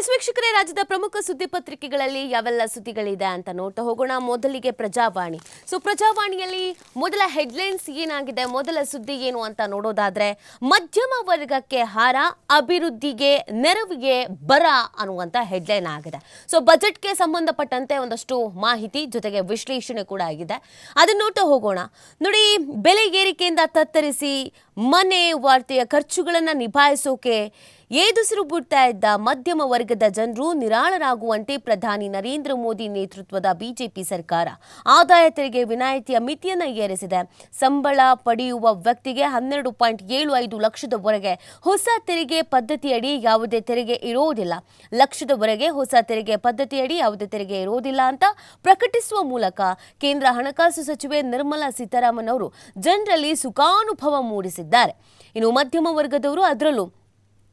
It's ವೀಕ್ಷಕರೇ, ರಾಜ್ಯದ ಪ್ರಮುಖ ಸುದ್ದಿ ಪತ್ರಿಕೆಗಳಲ್ಲಿ ಯಾವೆಲ್ಲ ಸುದ್ದಿಗಳಿದೆ ಅಂತ ನೋಡ್ತಾ ಹೋಗೋಣ. ಮೊದಲಿಗೆ ಪ್ರಜಾವಾಣಿ. ಸೊ, ಪ್ರಜಾವಾಣಿಯಲ್ಲಿ ಮೊದಲ ಹೆಡ್ಲೈನ್ಸ್ ಏನಾಗಿದೆ? ಮೊದಲ ಸುದ್ದಿ ಏನು ಅಂತ ನೋಡೋದಾದ್ರೆ, ಮಧ್ಯಮ ವರ್ಗಕ್ಕೆ ಹಾರ, ಅಭಿವೃದ್ಧಿಗೆ ನೆರವಿಗೆ ಬರ ಅನ್ನುವಂತ ಹೆಡ್ಲೈನ್ ಆಗಿದೆ. ಸೊ, ಬಜೆಟ್ಗೆ ಸಂಬಂಧಪಟ್ಟಂತೆ ಒಂದಷ್ಟು ಮಾಹಿತಿ ಜೊತೆಗೆ ವಿಶ್ಲೇಷಣೆ ಕೂಡ ಆಗಿದೆ. ಅದನ್ನ ನೋಡ್ತಾ ಹೋಗೋಣ. ನೋಡಿ, ಬೆಲೆ ಏರಿಕೆಯಿಂದ ತತ್ತರಿಸಿ ಮನೆ ವಾರ್ತೆಯ ಖರ್ಚುಗಳನ್ನು ನಿಭಾಯಿಸೋಕೆ ಏದುಸಿರು ಬಿಡ್ತಾ ಇದ್ದ ಮಧ್ಯಮ ವರ್ಗದ ಜನರು ನಿರಾಳರಾಗುವಂತೆ ಪ್ರಧಾನಿ ನರೇಂದ್ರ ಮೋದಿ ನೇತೃತ್ವದ ಬಿಜೆಪಿ ಸರ್ಕಾರ ಆದಾಯ ತೆರಿಗೆ ವಿನಾಯಿತಿಯ ಮಿತಿಯನ್ನು ಏರಿಸಿದೆ. ಸಂಬಳ ಪಡೆಯುವ ವ್ಯಕ್ತಿಗೆ ಹನ್ನೆರಡು ಪಾಯಿಂಟ್ ಏಳು ಐದು ಲಕ್ಷದವರೆಗೆ ಹೊಸ ತೆರಿಗೆ ಪದ್ಧತಿಯಡಿ ಯಾವುದೇ ತೆರಿಗೆ ಇರೋದಿಲ್ಲ ಲಕ್ಷದವರೆಗೆ ಹೊಸ ತೆರಿಗೆ ಪದ್ಧತಿಯಡಿ ಯಾವುದೇ ತೆರಿಗೆ ಇರೋದಿಲ್ಲ ಅಂತ ಪ್ರಕಟಿಸುವ ಮೂಲಕ ಕೇಂದ್ರ ಹಣಕಾಸು ಸಚಿವೆ ನಿರ್ಮಲಾ ಸೀತಾರಾಮನ್ ಅವರು ಜನರಲ್ಲಿ ಸುಖಾನುಭವ ಮೂಡಿಸಿದ್ದಾರೆ. ಇನ್ನು ಮಧ್ಯಮ ವರ್ಗದವರು ಅದರಲ್ಲೂ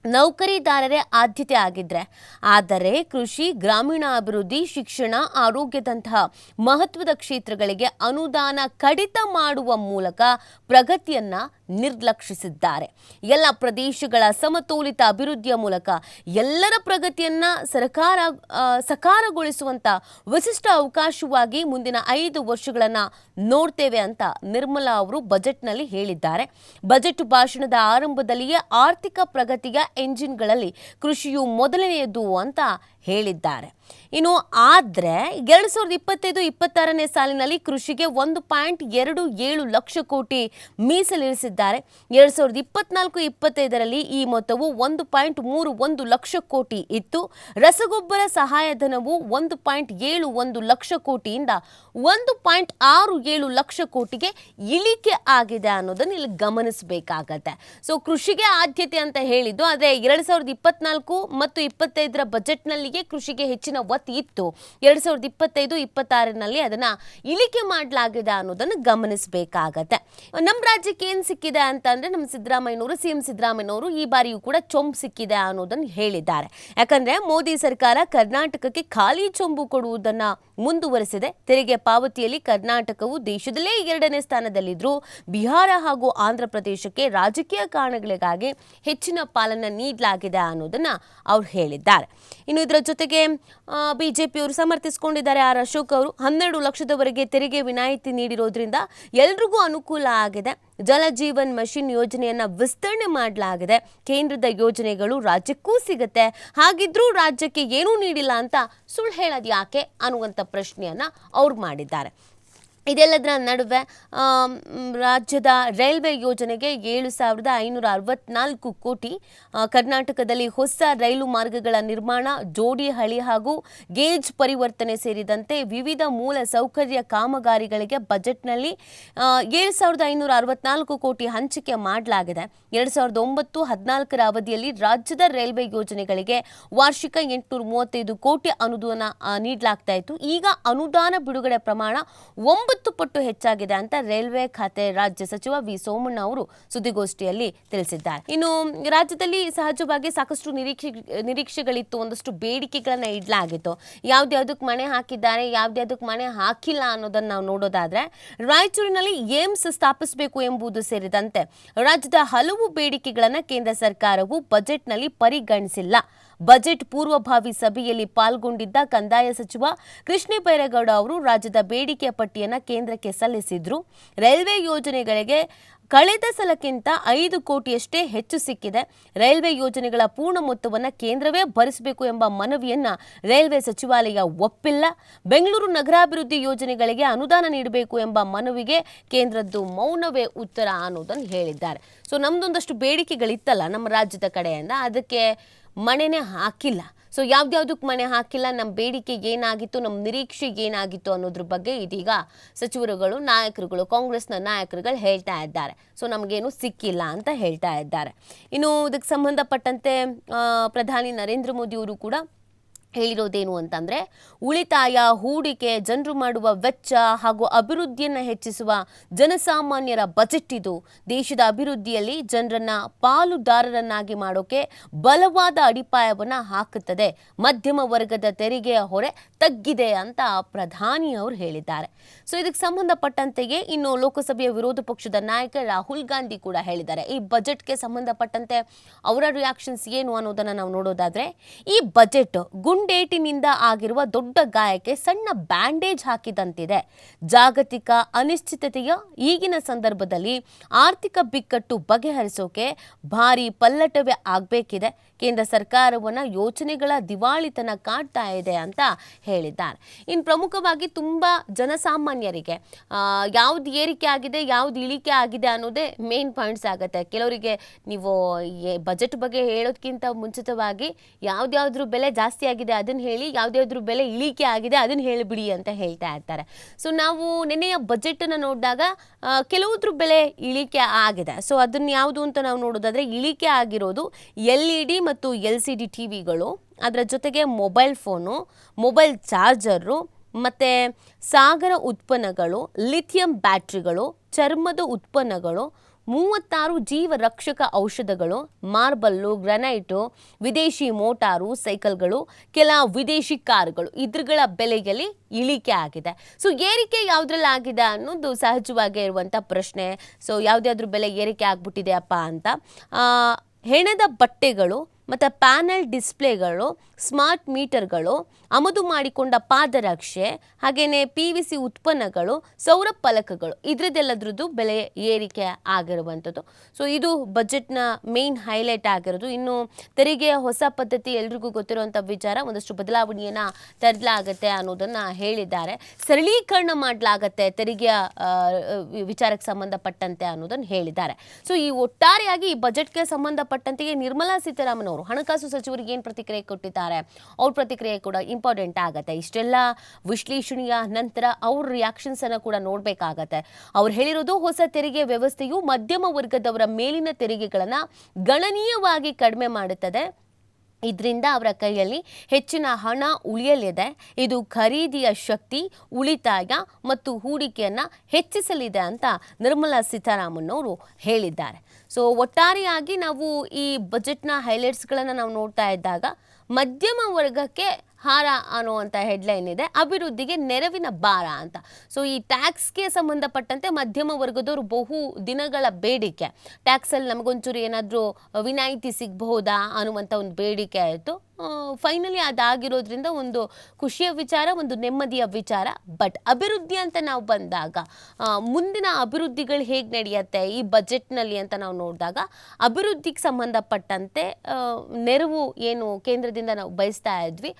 ನೌಕರಿದಾರರೇ ಆದ್ಯತೆ ಆಗಿದ್ರೆ. ಆದರೆ ಕೃಷಿ, ಗ್ರಾಮೀಣಾಭಿವೃದ್ಧಿ, ಶಿಕ್ಷಣ, ಆರೋಗ್ಯದಂತಹ ಮಹತ್ವದ ಕ್ಷೇತ್ರಗಳಿಗೆ ಅನುದಾನ ಕಡಿತ ಮಾಡುವ ಮೂಲಕ ಪ್ರಗತಿಯನ್ನ ನಿರ್ಲಕ್ಷಿಸಿದ್ದಾರೆ. ಎಲ್ಲ ಪ್ರದೇಶಗಳ ಸಮತೋಲಿತ ಅಭಿವೃದ್ಧಿಯ ಮೂಲಕ ಎಲ್ಲರ ಪ್ರಗತಿಯನ್ನ ಸರ್ಕಾರ ಸಕಾರಗೊಳಿಸುವಂತ ವಿಶಿಷ್ಟ ಅವಕಾಶವಾಗಿ ಮುಂದಿನ ಐದು ವರ್ಷಗಳನ್ನ ನೋಡ್ತೇವೆ ಅಂತ ನಿರ್ಮಲಾ ಅವರು ಬಜೆಟ್ನಲ್ಲಿ ಹೇಳಿದ್ದಾರೆ. ಬಜೆಟ್ ಭಾಷಣದ ಆರಂಭದಲ್ಲಿಯೇ ಆರ್ಥಿಕ ಪ್ರಗತಿಯ ಎಂಜಿನ್ಗಳಲ್ಲಿ ಕೃಷಿಯು ಮೊದಲನೆಯದು ಅಂತ ಹೇಳಿದ್ದಾರೆ. ಇನ್ನು ಆದರೆ ಎರಡು ಸಾವಿರದ ಇಪ್ಪತ್ತೈದು, ಇಪ್ಪತ್ತಾರನೇ ಸಾಲಿನಲ್ಲಿ ಕೃಷಿಗೆ ಒಂದು ಪಾಯಿಂಟ್ ಎರಡು ಏಳು ಲಕ್ಷ ಕೋಟಿ ಮೀಸಲಿರಿಸಿದ್ದಾರೆ. ಎರಡು ಸಾವಿರದ ಇಪ್ಪತ್ನಾಲ್ಕು, ಇಪ್ಪತ್ತೈದರಲ್ಲಿ ಈ ಮೊತ್ತವು ಒಂದು ಪಾಯಿಂಟ್ ಮೂರು ಒಂದು ಲಕ್ಷ ಕೋಟಿ ಇತ್ತು. ರಸಗೊಬ್ಬರ ಸಹಾಯಧನವು ಒಂದು ಪಾಯಿಂಟ್ ಏಳು ಒಂದು ಲಕ್ಷ ಕೋಟಿಯಿಂದ ಒಂದು ಪಾಯಿಂಟ್ ಆರು ಏಳು ಲಕ್ಷ ಕೋಟಿಗೆ ಇಳಿಕೆ ಆಗಿದೆ ಅನ್ನೋದನ್ನು ಇಲ್ಲಿ ಗಮನಿಸಬೇಕಾಗತ್ತೆ. ಸೊ ಕೃಷಿಗೆ ಆದ್ಯತೆ ಅಂತ ಹೇಳಿದ್ದು ಆದರೆ ಎರಡು ಸಾವಿರದ ಇಪ್ಪತ್ನಾಲ್ಕು ಮತ್ತು ಇಪ್ಪತ್ತೈದರ ಬಜೆಟ್ನಲ್ಲಿಯೇ ಕೃಷಿಗೆ ಹೆಚ್ಚಿನ ಒತ್ತು ಇತ್ತು. ಎರಡ್ ಸಾವಿರದ ಇಪ್ಪತ್ತೈದು, ಇಪ್ಪತ್ತಾರರಲ್ಲಿ ಅದನ್ನ ಇಳಿಕೆ ಮಾಡಲಾಗಿದೆ ಅನ್ನೋದನ್ನು ಗಮನಿಸಬೇಕಾಗತ್ತೆ. ನಮ್ಮ ರಾಜ್ಯಕ್ಕೆ ಏನು ಸಿಕ್ಕಿದೆ ಅಂತ ಅಂದ್ರೆ ನಮ್ಮ ಸಿದ್ದರಾಮಯ್ಯನವರು ಸಿ ಎಂ ಸಿದ್ದರಾಮಯ್ಯನವರು ಈ ಬಾರಿಯೂ ಕೂಡ ಚೊಂಬು ಸಿಕ್ಕಿದೆ ಅನ್ನೋದನ್ನು ಹೇಳಿದ್ದಾರೆ. ಯಾಕಂದ್ರೆ ಮೋದಿ ಸರ್ಕಾರ ಕರ್ನಾಟಕಕ್ಕೆ ಖಾಲಿ ಚೊಂಬು ಕೊಡುವುದನ್ನ ಮುಂದುವರೆಸಿದೆ. ತೆರಿಗೆ ಪಾವತಿಯಲ್ಲಿ ಕರ್ನಾಟಕವು ದೇಶದಲ್ಲೇ ಎರಡನೇ ಸ್ಥಾನದಲ್ಲಿದ್ರು ಬಿಹಾರ ಹಾಗೂ ಆಂಧ್ರ ಪ್ರದೇಶಕ್ಕೆ ರಾಜಕೀಯ ಕಾರಣಗಳಿಗಾಗಿ ಹೆಚ್ಚಿನ ಪಾಲನ್ನ ನೀಡಲಾಗಿದೆ ಅನ್ನೋದನ್ನ ಅವ್ರು ಹೇಳಿದ್ದಾರೆ. ಇನ್ನು ಇದರ ಜೊತೆಗೆ ಬಿಜೆಪಿಯವರು ಸಮರ್ಥಿಸಿಕೊಂಡಿದ್ದಾರೆ. ಆರ್. ಅಶೋಕ್ ಅವರು ಹನ್ನೆರಡು ಲಕ್ಷದವರೆಗೆ ತೆರಿಗೆ ವಿನಾಯಿತಿ ನೀಡಿರೋದ್ರಿಂದ ಎಲ್ರಿಗೂ ಅನುಕೂಲ ಆಗಿದೆ. ಜಲಜೀವನ್ ಮಷಿನ್ ಯೋಜನೆಯನ್ನ ವಿಸ್ತರಣೆ ಮಾಡಲಾಗಿದೆ. ಕೇಂದ್ರದ ಯೋಜನೆಗಳು ರಾಜ್ಯಕ್ಕೂ ಸಿಗುತ್ತೆ. ಹಾಗಿದ್ರೂ ರಾಜ್ಯಕ್ಕೆ ಏನೂ ನೀಡಿಲ್ಲ ಅಂತ ಸುಳ್ಳು ಹೇಳೋದು ಯಾಕೆ ಅನ್ನುವಂಥ ಪ್ರಶ್ನೆಯನ್ನ ಅವ್ರು ಮಾಡಿದ್ದಾರೆ. ಇದೆಲ್ಲದರ ನಡುವೆ ರಾಜ್ಯದ ರೈಲ್ವೆ ಯೋಜನೆಗೆ ಏಳು ಸಾವಿರದ ಐನೂರ ಅರವತ್ನಾಲ್ಕು ಕೋಟಿ ಕರ್ನಾಟಕದಲ್ಲಿ ಹೊಸ ರೈಲು ಮಾರ್ಗಗಳ ನಿರ್ಮಾಣ ಜೋಡಿ ಹಳಿ ಹಾಗೂ ಗೇಜ್ ಪರಿವರ್ತನೆ ಸೇರಿದಂತೆ ವಿವಿಧ ಮೂಲ ಸೌಕರ್ಯ ಕಾಮಗಾರಿಗಳಿಗೆ ಬಜೆಟ್ನಲ್ಲಿ ಏಳು ಸಾವಿರದ ಐನೂರ ಅರವತ್ನಾಲ್ಕು ಕೋಟಿ ಹಂಚಿಕೆ ಮಾಡಲಾಗಿದೆ. ಎರಡು ಸಾವಿರದ ಒಂಬತ್ತು ಹದಿನಾಲ್ಕರ ಅವಧಿಯಲ್ಲಿ ರಾಜ್ಯದ ರೈಲ್ವೆ ಯೋಜನೆಗಳಿಗೆ ವಾರ್ಷಿಕ ಎಂಟುನೂರ ಮೂವತ್ತೈದು ಕೋಟಿ ಅನುದಾನ ನೀಡಲಾಗ್ತಾ ಇತ್ತು. ಈಗ ಅನುದಾನ ಬಿಡುಗಡೆ ಪ್ರಮಾಣ ಒಂಬತ್ತು ಪಟ್ಟು ಹೆಚ್ಚಾಗಿದೆ ಅಂತ ರೈಲ್ವೆ ಖಾತೆ ರಾಜ್ಯ ಸಚಿವ ವಿ ಸೋಮಣ್ಣ ಅವರು ಸುದ್ದಿಗೋಷ್ಠಿಯಲ್ಲಿ ತಿಳಿಸಿದ್ದಾರೆ. ಇನ್ನು ರಾಜ್ಯದಲ್ಲಿ ಸಹಜವಾಗಿ ಸಾಕಷ್ಟು ನಿರೀಕ್ಷೆ, ನಿರೀಕ್ಷೆಗಳಿತ್ತು, ಒಂದಷ್ಟು ಬೇಡಿಕೆಗಳನ್ನ ಇಡಲಾಗಿತ್ತು. ಯಾವ್ದ್ಯಾವ್ದಕ್ಕೆ ಮನೆ ಹಾಕಿದ್ದಾರೆ ಯಾವ್ದ್ಯಾವ್ದಕ್ಕೆ ಮನೆ ಹಾಕಿಲ್ಲ ಅನ್ನೋದನ್ನ ನಾವು ನೋಡೋದಾದ್ರೆ, ರಾಯಚೂರಿನಲ್ಲಿ ಏಮ್ಸ್ ಸ್ಥಾಪಿಸಬೇಕು ಎಂಬುದು ಸೇರಿದಂತೆ ರಾಜ್ಯದ ಹಲವು ಬೇಡಿಕೆಗಳನ್ನು ಕೇಂದ್ರ ಸರ್ಕಾರವು ಬಜೆಟ್ನಲ್ಲಿ ಪರಿಗಣಿಸಿಲ್ಲ. ಬಜೆಟ್ ಪೂರ್ವಭಾವಿ ಸಭೆಯಲ್ಲಿ ಪಾಲ್ಗೊಂಡಿದ್ದ ಕಂದಾಯ ಸಚಿವ ಕೃಷ್ಣ ಬೈರೇಗೌಡ ಅವರು ರಾಜ್ಯದ ಬೇಡಿಕೆಯ ಪಟ್ಟಿಯನ್ನು ಕೇಂದ್ರಕ್ಕೆ ಸಲ್ಲಿಸಿದ್ರು. ರೈಲ್ವೆ ಯೋಜನೆಗಳಿಗೆ ಕಳೆದ ಸಲಕ್ಕಿಂತ ಐದು ಕೋಟಿಯಷ್ಟೇ ಹೆಚ್ಚು ಸಿಕ್ಕಿದೆ. ರೈಲ್ವೆ ಯೋಜನೆಗಳ ಪೂರ್ಣ ಮೊತ್ತವನ್ನು ಕೇಂದ್ರವೇ ಭರಿಸಬೇಕು ಎಂಬ ಮನವಿಯನ್ನು ರೈಲ್ವೆ ಸಚಿವಾಲಯ ಒಪ್ಪಿಲ್ಲ. ಬೆಂಗಳೂರು ನಗರಾಭಿವೃದ್ಧಿ ಯೋಜನೆಗಳಿಗೆ ಅನುದಾನ ನೀಡಬೇಕು ಎಂಬ ಮನವಿಗೆ ಕೇಂದ್ರದ್ದು ಮೌನವೇ ಉತ್ತರ ಅನ್ನೋದನ್ನು ಹೇಳಿದ್ದಾರೆ. ಸೊ ನಮ್ದೊಂದಷ್ಟು ಬೇಡಿಕೆಗಳಿತ್ತಲ್ಲ ನಮ್ಮ ರಾಜ್ಯದ ಕಡೆಯಿಂದ. ಅದಕ್ಕೆ ಮನೆನೇ ಹಾಕಿಲ್ಲ. ಸೊ ಯಾವ್ದ್ಯಾವ್ದಕ್ಕೆ ಮನೆ ಹಾಕಿಲ್ಲ? ನಮ್ಮ ಬೇಡಿಕೆ ಏನಾಗಿತ್ತು? ನಮ್ಮ ನಿರೀಕ್ಷೆ ಏನಾಗಿತ್ತು ಅನ್ನೋದ್ರ ಬಗ್ಗೆ ಇದೀಗ ಸಚಿವರುಗಳು, ನಾಯಕರುಗಳು, ಕಾಂಗ್ರೆಸ್ನ ನಾಯಕರುಗಳು ಹೇಳ್ತಾ ಇದ್ದಾರೆ. ಸೊ ನಮಗೇನು ಸಿಕ್ಕಿಲ್ಲ ಅಂತ ಹೇಳ್ತಾ ಇದ್ದಾರೆ. ಇನ್ನು ಇದಕ್ಕೆ ಸಂಬಂಧಪಟ್ಟಂತೆ ಪ್ರಧಾನಿ ನರೇಂದ್ರ ಮೋದಿ ಅವರು ಕೂಡ ಹೇಳಿರೋದೇನು ಅಂತಂದ್ರೆ, ಉಳಿತಾಯ, ಹೂಡಿಕೆ, ಜನರು ಮಾಡುವ ವೆಚ್ಚ ಹಾಗೂ ಅಭಿವೃದ್ಧಿಯನ್ನು ಹೆಚ್ಚಿಸುವ ಜನಸಾಮಾನ್ಯರ ಬಜೆಟ್ ಇದು. ದೇಶದ ಅಭಿವೃದ್ಧಿಯಲ್ಲಿ ಜನರನ್ನ ಪಾಲುದಾರರನ್ನಾಗಿ ಮಾಡೋಕೆ ಬಲವಾದ ಅಡಿಪಾಯವನ್ನು ಹಾಕುತ್ತದೆ. ಮಧ್ಯಮ ವರ್ಗದ ತೆರಿಗೆಯ ಹೊರೆ ತಗ್ಗಿದೆ ಅಂತ ಪ್ರಧಾನಿ ಅವರು ಹೇಳಿದ್ದಾರೆ. ಸೊ ಇದಕ್ಕೆ ಸಂಬಂಧಪಟ್ಟಂತೆಯೇ ಇನ್ನು ಲೋಕಸಭೆಯ ವಿರೋಧ ಪಕ್ಷದ ನಾಯಕ ರಾಹುಲ್ ಗಾಂಧಿ ಕೂಡ ಹೇಳಿದ್ದಾರೆ. ಈ ಬಜೆಟ್ಗೆ ಸಂಬಂಧಪಟ್ಟಂತೆ ಅವರ ರಿಯಾಕ್ಷನ್ಸ್ ಏನು ಅನ್ನೋದನ್ನ ನಾವು ನೋಡೋದಾದ್ರೆ, ಈ ಬಜೆಟ್ ಗುಂಡೇಟಿನಿಂದ ಆಗಿರುವ ದೊಡ್ಡ ಗಾಯಕ್ಕೆ ಸಣ್ಣ ಬ್ಯಾಂಡೇಜ್ ಹಾಕಿದಂತಿದೆ. ಜಾಗತಿಕ ಅನಿಶ್ಚಿತತೆಯ ಈಗಿನ ಸಂದರ್ಭದಲ್ಲಿ ಆರ್ಥಿಕ ಬಿಕ್ಕಟ್ಟು ಬಗೆಹರಿಸೋಕೆ ಭಾರಿ ಪಲ್ಲಟವೇ ಆಗಬೇಕಿದೆ. ಕೇಂದ್ರ ಸರ್ಕಾರವನ್ನ ಯೋಜನೆಗಳ ದಿವಾಳಿತನ ಕಾಡ್ತಾ ಇದೆ ಅಂತ ಹೇಳಿದ್ದಾರೆ. ಇನ್ನು ಪ್ರಮುಖವಾಗಿ ತುಂಬ ಜನಸಾಮಾನ್ಯರಿಗೆ ಯಾವ್ದು ಏರಿಕೆ ಆಗಿದೆ, ಯಾವ್ದು ಇಳಿಕೆ ಆಗಿದೆ ಅನ್ನೋದೇ ಮೇನ್ ಪಾಯಿಂಟ್ಸ್ ಆಗುತ್ತೆ. ಕೆಲವರಿಗೆ ನೀವು ಬಜೆಟ್ ಬಗ್ಗೆ ಹೇಳೋದಕ್ಕಿಂತ ಮುಂಚಿತವಾಗಿ ಯಾವ್ದಾದ್ರು ಬೆಲೆ ಜಾಸ್ತಿ ಆಗಿದೆ ಅದನ್ನು ಹೇಳಿ ಯಾವ್ದ್ಯಾವ್ದ್ರ ಬೆಲೆ ಇಳಿಕೆ ಆಗಿದೆ, ಅದನ್ನು ಹೇಳಿಬಿಡಿ ಅಂತ ಹೇಳ್ತಾ ಇರ್ತಾರೆ. ಸೊ ನಾವು ನಿನ್ನೆಯ ಬಜೆಟನ್ನು ನೋಡಿದಾಗ ಕೆಲವುದ್ರ ಬೆಲೆ ಇಳಿಕೆ ಆಗಿದೆ. ಸೊ ಅದನ್ನು ಯಾವುದು ಅಂತ ನಾವು ನೋಡೋದಾದ್ರೆ, ಇಳಿಕೆ ಆಗಿರೋದು ಎಲ್ ಇ ಡಿ ಮತ್ತು ಎಲ್ ಸಿ ಡಿ ಟಿ ವಿಗಳು, ಅದರ ಜೊತೆಗೆ ಮೊಬೈಲ್ ಫೋನು ಮೊಬೈಲ್ ಚಾರ್ಜರು ಮತ್ತು ಸಾಗರ ಉತ್ಪನ್ನಗಳು ಲಿಥಿಯಂ ಬ್ಯಾಟ್ರಿಗಳು ಚರ್ಮದ ಉತ್ಪನ್ನಗಳು ಮೂವತ್ತಾರು ಜೀವ ರಕ್ಷಕ ಔಷಧಗಳು, ಮಾರ್ಬಲ್ಲು, ಗ್ರನೈಟು, ವಿದೇಶಿ ಮೋಟಾರು ಸೈಕಲ್ಗಳು, ಕೆಲ ವಿದೇಶಿ ಕಾರುಗಳು ಇದ್ರಗಳ ಬೆಲೆಯಲ್ಲಿ ಇಳಿಕೆ ಆಗಿದೆ. ಸೊ ಏರಿಕೆ ಯಾವುದ್ರಲ್ಲಿ ಆಗಿದೆ ಅನ್ನೋದು ಸಹಜವಾಗಿ ಇರುವಂಥ ಪ್ರಶ್ನೆ. ಸೊ ಯಾವುದಾದ್ರೂ ಬೆಲೆ ಏರಿಕೆ ಆಗ್ಬಿಟ್ಟಿದೆಯಪ್ಪ ಅಂತ. ಹೆಣದ ಬಟ್ಟೆಗಳು ಮತ್ತು ಪ್ಯಾನಲ್ ಡಿಸ್ಪ್ಲೇಗಳು, ಸ್ಮಾರ್ಟ್ ಮೀಟರ್ಗಳು ಆಮದು ಮಾಡಿಕೊಂಡ ಪಾದರಕ್ಷೆ ಹಾಗೆಯೇ ಪಿ ವಿ ಸಿ ಉತ್ಪನ್ನಗಳು, ಸೌರ ಫಲಕಗಳು, ಇದರದ್ದೆಲ್ಲದ್ರದ್ದು ಬೆಲೆ ಏರಿಕೆ ಆಗಿರುವಂಥದ್ದು. ಸೊ ಇದು ಬಜೆಟ್ನ ಮೇನ್ ಹೈಲೈಟ್ ಆಗಿರೋದು. ಇನ್ನು ತೆರಿಗೆಯ ಹೊಸ ಪದ್ಧತಿ ಎಲ್ರಿಗೂ ಗೊತ್ತಿರುವಂಥ ವಿಚಾರ, ಒಂದಷ್ಟು ಬದಲಾವಣೆಯನ್ನು ತರಲಾಗತ್ತೆ ಅನ್ನೋದನ್ನು ಹೇಳಿದ್ದಾರೆ. ಸರಳೀಕರಣ ಮಾಡಲಾಗತ್ತೆ ತೆರಿಗೆಯ ವಿಚಾರಕ್ಕೆ ಸಂಬಂಧಪಟ್ಟಂತೆ ಅನ್ನೋದನ್ನು ಹೇಳಿದ್ದಾರೆ. ಸೊ ಈ ಒಟ್ಟಾರೆಯಾಗಿ ಈ ಬಜೆಟ್ಗೆ ಸಂಬಂಧಪಟ್ಟಂತೆಯೇ ನಿರ್ಮಲಾ ಸೀತಾರಾಮನ್ ಅವರು ಹಣಕಾಸು ಸಚಿವರಿಗೆ ಏನು ಪ್ರತಿಕ್ರಿಯೆ ಕೊಟ್ಟಿದ್ದಾರೆ? ಅವ್ರ ಪ್ರತಿಕ್ರಿಯೆ ಕೂಡ ಇಂಪಾರ್ಟೆಂಟ್ ಆಗುತ್ತೆ. ಇಷ್ಟೆಲ್ಲ ವಿಶ್ಲೇಷಣೆಯ ನಂತರ ಅವ್ರ ರಿಯಾಕ್ಷನ್ಸ್ ಅನ್ನು ಕೂಡ ನೋಡಬೇಕಾಗತ್ತೆ. ಅವ್ರು ಹೇಳಿರೋದು ಹೊಸ ತೆರಿಗೆ ವ್ಯವಸ್ಥೆಯು ಮಧ್ಯಮ ವರ್ಗದವರ ಮೇಲಿನ ತೆರಿಗೆಗಳನ್ನು ಗಣನೀಯವಾಗಿ ಕಡಿಮೆ ಮಾಡುತ್ತದೆ. ಇದರಿಂದ ಅವರ ಕೈಯಲ್ಲಿ ಹೆಚ್ಚಿನ ಹಣ ಉಳಿಯಲಿದೆ. ಇದು ಖರೀದಿಯ ಶಕ್ತಿ, ಉಳಿತಾಯ ಮತ್ತು ಹೂಡಿಕೆಯನ್ನು ಹೆಚ್ಚಿಸಲಿದೆ ಅಂತ ನಿರ್ಮಲಾ ಸೀತಾರಾಮನ್ ಅವರು ಹೇಳಿದ್ದಾರೆ. ಸೊ ಒಟ್ಟಾರೆಯಾಗಿ ನಾವು ಈ ಬಜೆಟ್ನ ಹೈಲೈಟ್ಸ್ಗಳನ್ನು ನಾವು ನೋಡ್ತಾ ಇದ್ದಾಗ ಮಧ್ಯಮ ವರ್ಗಕ್ಕೆ ಹಾರ ಅನ್ನುವಂಥ ಹೆಡ್ಲೈನ್ ಇದೆ. ಅಭಿವೃದ್ಧಿಗೆ ನೆರವಿನ ಭಾರ ಅಂತ. ಸೊ ಈ ಟ್ಯಾಕ್ಸ್ಗೆ ಸಂಬಂಧಪಟ್ಟಂತೆ ಮಧ್ಯಮ ವರ್ಗದವರು ಬಹು ದಿನಗಳ ಬೇಡಿಕೆ. ಟ್ಯಾಕ್ಸಲ್ಲಿ ನಮಗೊಂಚೂರು ಏನಾದರೂ ವಿನಾಯಿತಿ ಸಿಗಬಹುದಾ ಅನ್ನುವಂಥ ಒಂದು ಬೇಡಿಕೆ ಆಯಿತು. ಫೈನಲಿ ಅದಾಗಿರೋದ್ರಿಂದ ಒಂದು ಖುಷಿಯ ವಿಚಾರ, ಒಂದು ನೆಮ್ಮದಿಯ ವಿಚಾರ. ಬಟ್ ಅಭಿವೃದ್ಧಿ ಅಂತ ನಾವು ಬಂದಾಗ ಮುಂದಿನ ಅಭಿವೃದ್ಧಿಗಳು ಹೇಗೆ ನಡೆಯುತ್ತೆ ಈ ಬಜೆಟ್ನಲ್ಲಿ ಅಂತ ನಾವು ನೋಡಿದಾಗ, ಅಭಿವೃದ್ಧಿಗೆ ಸಂಬಂಧಪಟ್ಟಂತೆ ನೆರವು ಏನು ಕೇಂದ್ರದಿಂದ ನಾವು ಬಯಸ್ತಾ ಇದ್ವಿ,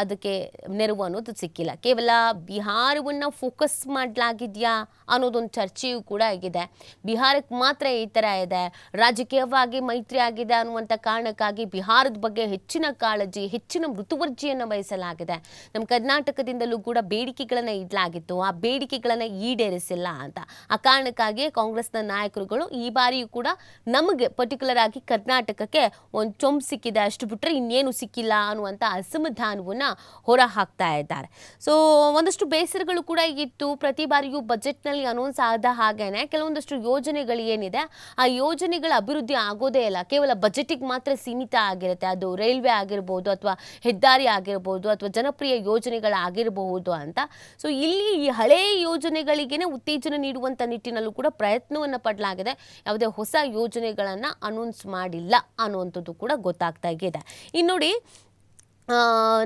ಅದಕ್ಕೆ ನೆರವು ಅನ್ನೋದು ಸಿಕ್ಕಿಲ್ಲ. ಕೇವಲ ಬಿಹಾರವನ್ನು ಫೋಕಸ್ ಮಾಡಲಾಗಿದೆಯಾ ಅನ್ನೋದೊಂದು ಚರ್ಚೆಯೂ ಕೂಡ ಆಗಿದೆ. ಬಿಹಾರಕ್ಕೆ ಮಾತ್ರ ಈ ಥರ ಇದೆ. ರಾಜಕೀಯವಾಗಿ ಮೈತ್ರಿ ಆಗಿದೆ ಅನ್ನುವಂಥ ಕಾರಣಕ್ಕಾಗಿ ಬಿಹಾರದ ಬಗ್ಗೆ ಹೆಚ್ಚಿನ ಕಾಳಜಿ ಹೆಚ್ಚಿನ ಮೃತುವರ್ಜಿಯನ್ನು ವಹಿಸಲಾಗಿದೆ. ನಮ್ಮ ಕರ್ನಾಟಕದಿಂದಲೂ ಕೂಡ ಬೇಡಿಕೆಗಳನ್ನು ಇಡಲಾಗಿತ್ತು. ಆ ಬೇಡಿಕೆಗಳನ್ನು ಈಡೇರಿಸಿಲ್ಲ ಅಂತ. ಆ ಕಾರಣಕ್ಕಾಗಿ ಕಾಂಗ್ರೆಸ್ನ ನಾಯಕರುಗಳು ಈ ಬಾರಿಯೂ ಕೂಡ ನಮಗೆ ಪರ್ಟಿಕ್ಯುಲರ್ ಆಗಿ ಕರ್ನಾಟಕಕ್ಕೆ ಒಂದು ಚೊಂಬು ಸಿಕ್ಕಿದೆ. ಅಷ್ಟು ಬಿಟ್ಟರೆ ಇನ್ನೇನು ಸಿಕ್ಕಿಲ್ಲ ಅನ್ನುವಂಥ ಅಸಮಾಧಾನವನ್ನು ಹೊರ ಹಾಕ್ತಾ ಇದ್ದಾರೆ. ಸೊ ಒಂದಷ್ಟು ಬೇಸರಗಳು ಕೂಡ ಇತ್ತು. ಪ್ರತಿ ಬಾರಿಯೂ ಬಜೆಟ್ನಲ್ಲಿ ಅನೌನ್ಸ್ ಆದ ಹಾಗೇನೆ ಕೆಲವೊಂದಷ್ಟು ಯೋಜನೆಗಳು ಏನಿದೆ ಆ ಯೋಜನೆಗಳ ಅಭಿವೃದ್ಧಿ ಆಗೋದೇ ಇಲ್ಲ. ಕೇವಲ ಬಜೆಟಿಗೆ ಮಾತ್ರ ಸೀಮಿತ ಆಗಿರುತ್ತೆ. ಅದು ರೈಲ್ವೆ ಆಗಿರ್ಬೋದು ಅಥವಾ ಹೆದ್ದಾರಿ ಆಗಿರ್ಬೋದು ಅಥವಾ ಜನಪ್ರಿಯ ಯೋಜನೆಗಳಾಗಿರಬಹುದು ಅಂತ. ಸೊ ಇಲ್ಲಿ ಈ ಹಳೆಯ ಯೋಜನೆಗಳಿಗೇನೆ ಉತ್ತೇಜನ ನೀಡುವಂಥ ನಿಟ್ಟಿನಲ್ಲೂ ಕೂಡ ಪ್ರಯತ್ನವನ್ನು ಪಡಲಾಗಿದೆ. ಯಾವುದೇ ಹೊಸ ಯೋಜನೆಗಳನ್ನು ಅನೌನ್ಸ್ ಮಾಡಿಲ್ಲ ಅನ್ನುವಂಥದ್ದು ಕೂಡ ಗೊತ್ತಾಗ್ತಾ ಇದೆ. ಇನ್ನು ನೋಡಿ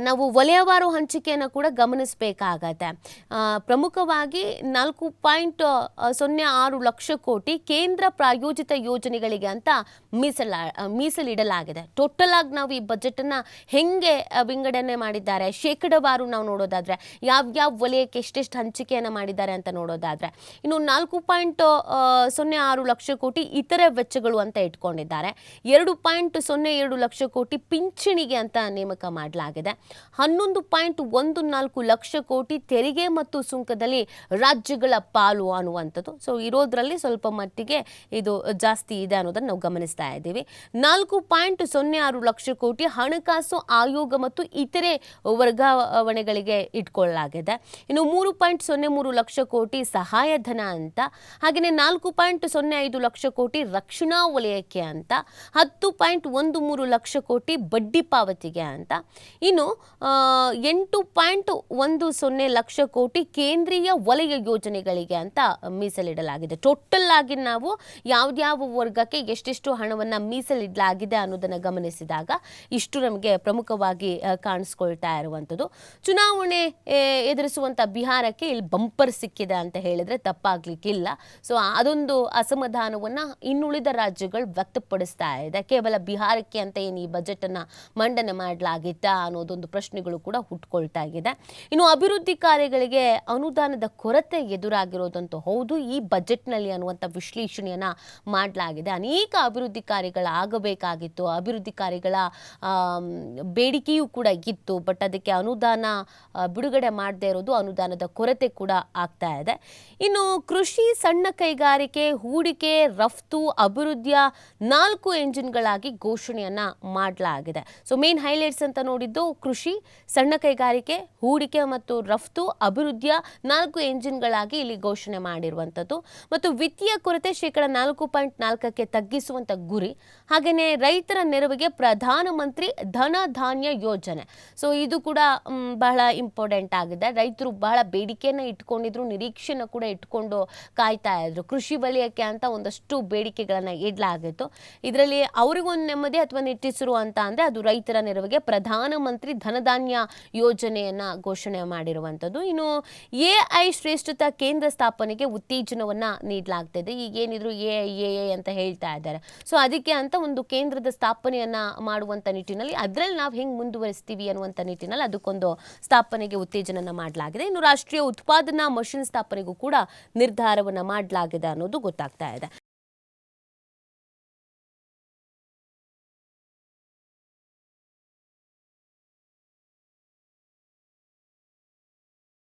ನಾವು ವಲಯವಾರು ಹಂಚಿಕೆಯನ್ನು ಕೂಡ ಗಮನಿಸಬೇಕಾಗತ್ತೆ. ಪ್ರಮುಖವಾಗಿ ನಾಲ್ಕು ಪಾಯಿಂಟ್ ಸೊನ್ನೆ ಆರು ಲಕ್ಷ ಕೋಟಿ ಕೇಂದ್ರ ಪ್ರಾಯೋಜಿತ ಯೋಜನೆಗಳಿಗೆ ಅಂತ ಮೀಸಲ ಮೀಸಲಿಡಲಾಗಿದೆ. ಟೋಟಲ್ ಆಗಿ ನಾವು ಈ ಬಜೆಟನ್ನು ಹೆಂಗೆ ವಿಂಗಡಣೆ ಮಾಡಿದ್ದಾರೆ? ಶೇಕಡವಾರು ನಾವು ನೋಡೋದಾದ್ರೆ ಯಾವ್ಯಾವ ವಲಯಕ್ಕೆ ಎಷ್ಟೆಷ್ಟು ಹಂಚಿಕೆಯನ್ನು ಮಾಡಿದ್ದಾರೆ ಅಂತ ನೋಡೋದಾದರೆ, ಇನ್ನು ನಾಲ್ಕು ಪಾಯಿಂಟ್ ಸೊನ್ನೆ ಆರು ಲಕ್ಷ ಕೋಟಿ ಇತರೆ ವೆಚ್ಚಗಳು ಅಂತ ಇಟ್ಕೊಂಡಿದ್ದಾರೆ. ಎರಡು ಪಾಯಿಂಟ್ ಸೊನ್ನೆ ಎರಡು ಲಕ್ಷ ಕೋಟಿ ಪಿಂಚಣಿಗೆ ಅಂತ ನೇಮಕ ಮಾಡಿದ್ದಾರೆ. ಮಾಡಲಾಗಿದೆ. ಹನ್ನೊಂದು ಪಾಯಿಂಟ್ ಒಂದು ನಾಲ್ಕು ಲಕ್ಷ ಕೋಟಿ ತೆರಿಗೆ ಮತ್ತು ಸುಂಕದಲ್ಲಿ ರಾಜ್ಯಗಳ ಪಾಲು ಅನ್ನುವಂಥದ್ದು ಸೊ ಇರೋದ್ರಲ್ಲಿ ಸ್ವಲ್ಪ ಮಟ್ಟಿಗೆ ಇದು ಜಾಸ್ತಿ ಇದೆ ಅನ್ನೋದನ್ನು ನಾವು ಗಮನಿಸ್ತಾ ಇದ್ದೀವಿ. ನಾಲ್ಕು ಪಾಯಿಂಟ್ ಸೊನ್ನೆ ಆರು ಲಕ್ಷ ಕೋಟಿ ಹಣಕಾಸು ಆಯೋಗ ಮತ್ತು ಇತರೆ ವರ್ಗಾವಣೆಗಳಿಗೆ ಇಟ್ಕೊಳ್ಳಲಾಗಿದೆ. ಇನ್ನು ಮೂರು ಪಾಯಿಂಟ್ ಸೊನ್ನೆ ಮೂರು ಲಕ್ಷ ಕೋಟಿ ಸಹಾಯಧನ ಅಂತ ಹಾಗೆಯೇ ನಾಲ್ಕು ಪಾಯಿಂಟ್ ಸೊನ್ನೆ ಐದು ಲಕ್ಷ ಕೋಟಿ ರಕ್ಷಣಾ ವಲಯಕ್ಕೆ ಅಂತ, ಹತ್ತು ಪಾಯಿಂಟ್ ಒಂದು ಮೂರು ಲಕ್ಷ ಕೋಟಿ ಬಡ್ಡಿ ಪಾವತಿಗೆ ಅಂತ ಇನ್ನು ಎಂಟು ಪಾಯಿಂಟ್ ಒಂದು ಸೊನ್ನೆ ಲಕ್ಷ ಕೋಟಿ ಕೇಂದ್ರೀಯ ವಲಯ ಯೋಜನೆಗಳಿಗೆ ಅಂತ ಮೀಸಲಿಡಲಾಗಿದೆ. ಟೋಟಲ್ ಆಗಿ ನಾವು ಯಾವ್ದಾವ ವರ್ಗಕ್ಕೆ ಎಷ್ಟೆಷ್ಟು ಹಣವನ್ನು ಮೀಸಲಿಡಲಾಗಿದೆ ಅನ್ನೋದನ್ನು ಗಮನಿಸಿದಾಗ ಇಷ್ಟು ನಮಗೆ ಪ್ರಮುಖವಾಗಿ ಕಾಣಿಸ್ಕೊಳ್ತಾ ಇರುವಂಥದ್ದು. ಚುನಾವಣೆ ಎದುರಿಸುವಂತ ಬಿಹಾರಕ್ಕೆ ಇಲ್ಲಿ ಬಂಪರ್ ಸಿಕ್ಕಿದೆ ಅಂತ ಹೇಳಿದ್ರೆ ತಪ್ಪಾಗ್ಲಿಕ್ಕಿಲ್ಲ ಸೊ ಅದೊಂದು ಅಸಮಾಧಾನವನ್ನು ಇನ್ನುಳಿದ ರಾಜ್ಯಗಳು ವ್ಯಕ್ತಪಡಿಸ್ತಾ ಇದೆ. ಕೇವಲ ಬಿಹಾರಕ್ಕೆ ಅಂತ ಏನು ಈ ಬಜೆಟ್ ಅನ್ನ ಮಂಡನೆ ಮಾಡಲಾಗಿತ್ತಾ ಅನ್ನೋದೊಂದು ಪ್ರಶ್ನೆಗಳು ಕೂಡ ಹುಟ್ಕೊಳ್ತಾ ಇದೆ. ಇನ್ನು ಅಭಿವೃದ್ಧಿ ಕಾರ್ಯಗಳಿಗೆ ಅನುದಾನದ ಕೊರತೆ ಎದುರಾಗಿರೋದಂತೂ ಹೌದು, ಈ ಬಜೆಟ್ನಲ್ಲಿ ಅನ್ನುವಂಥ ವಿಶ್ಲೇಷಣೆಯನ್ನ ಮಾಡಲಾಗಿದೆ. ಅನೇಕ ಅಭಿವೃದ್ಧಿ ಕಾರ್ಯಗಳಾಗಬೇಕಾಗಿತ್ತು ಅಭಿವೃದ್ಧಿ ಕಾರ್ಯಗಳ ಬೇಡಿಕೆಯೂ ಕೂಡ ಇತ್ತು. ಬಟ್ ಅದಕ್ಕೆ ಅನುದಾನ ಬಿಡುಗಡೆ ಮಾಡದೇ ಇರೋದು ಅನುದಾನದ ಕೊರತೆ ಕೂಡ ಆಗ್ತಾ ಇದೆ. ಇನ್ನು ಕೃಷಿ ಸಣ್ಣ ಕೈಗಾರಿಕೆ, ಹೂಡಿಕೆ, ರಫ್ತು, ಅಭಿವೃದ್ಧಿಯ ನಾಲ್ಕು ಎಂಜಿನ್ಗಳಾಗಿ ಘೋಷಣೆಯನ್ನ ಮಾಡಲಾಗಿದೆ. ಸೊ ಮೇನ್ ಹೈಲೈಟ್ಸ್ ಅಂತ ನೋಡಿದ್ದು ಕೃಷಿ, ಸಣ್ಣ ಕೈಗಾರಿಕೆ, ಹೂಡಿಕೆ ಮತ್ತು ರಫ್ತು, ಅಭಿವೃದ್ಧಿಯ ನಾಲ್ಕು ಎಂಜಿನ್ಗಳಾಗಿ ಇಲ್ಲಿ ಘೋಷಣೆ ಮಾಡಿರುವಂಥದ್ದು. ಮತ್ತು ವಿತ್ತೀಯ ಕೊರತೆ ಶೇಕಡ ನಾಲ್ಕು ಪಾಯಿಂಟ್ ನಾಲ್ಕಕ್ಕೆ ತಗ್ಗಿಸುವಂಥ ಗುರಿ. ಹಾಗೆಯೇ ರೈತರ ನೆರವಿಗೆ ಪ್ರಧಾನಮಂತ್ರಿ ಧನ ಧಾನ್ಯ ಯೋಜನೆ. ಸೊ, ಇದು ಕೂಡ ಬಹಳ ಇಂಪಾರ್ಟೆಂಟ್ ಆಗಿದೆ. ರೈತರು ಬಹಳ ಬೇಡಿಕೆಯನ್ನು ಇಟ್ಕೊಂಡಿದ್ರು ನಿರೀಕ್ಷೆನ ಕೂಡ ಇಟ್ಕೊಂಡು ಕಾಯ್ತಾ ಇದ್ರು. ಕೃಷಿ ವಲಯಕ್ಕೆ ಅಂತ ಒಂದಷ್ಟು ಬೇಡಿಕೆಗಳನ್ನು ಇಡಲಾಗಿತ್ತು. ಇದರಲ್ಲಿ ಅವರಿಗೊಂದು ನೆಮ್ಮದಿ ಅಥವಾ ನಿಟ್ಟಿಸಿರು ಅಂತ ಅಂದರೆ ಅದು ರೈತರ ನೆರವಿಗೆ ಪ್ರಧಾನಮಂತ್ರಿ ಧನಧಾನ್ಯ ಯೋಜನೆಯನ್ನ ಘೋಷಣೆ ಮಾಡಿರುವಂಥದ್ದು. ಇನ್ನು ಎ ಐ ಶ್ರೇಷ್ಠತಾ ಕೇಂದ್ರ ಸ್ಥಾಪನೆಗೆ ಉತ್ತೇಜನವನ್ನ ಈಗ ಏನಿದ್ರು ಎ ಐ ಎ ಐ ಅಂತ ಹೇಳ್ತಾ ಇದ್ದಾರೆ. ಸೊ ಅದಕ್ಕೆ ಅಂತ ಒಂದು ಕೇಂದ್ರದ ಸ್ಥಾಪನೆಯನ್ನ ಮಾಡುವಂತ ನಿಟ್ಟಿನಲ್ಲಿ, ಅದರಲ್ಲಿ ನಾವು ಹೆಂಗೆ ಮುಂದುವರಿಸ್ತೀವಿ ಅನ್ನುವಂಥ ನಿಟ್ಟಿನಲ್ಲಿ ಅದಕ್ಕೊಂದು ಸ್ಥಾಪನೆಗೆ ಉತ್ತೇಜನನ ಮಾಡಲಾಗಿದೆ. ಇನ್ನು ರಾಷ್ಟ್ರೀಯ ಉತ್ಪಾದನಾ ಮಷಿನ್ ಸ್ಥಾಪನೆಗೂ ಕೂಡ ನಿರ್ಧಾರವನ್ನ ಮಾಡಲಾಗಿದೆ ಅನ್ನೋದು ಗೊತ್ತಾಗ್ತಾ ಇದೆ.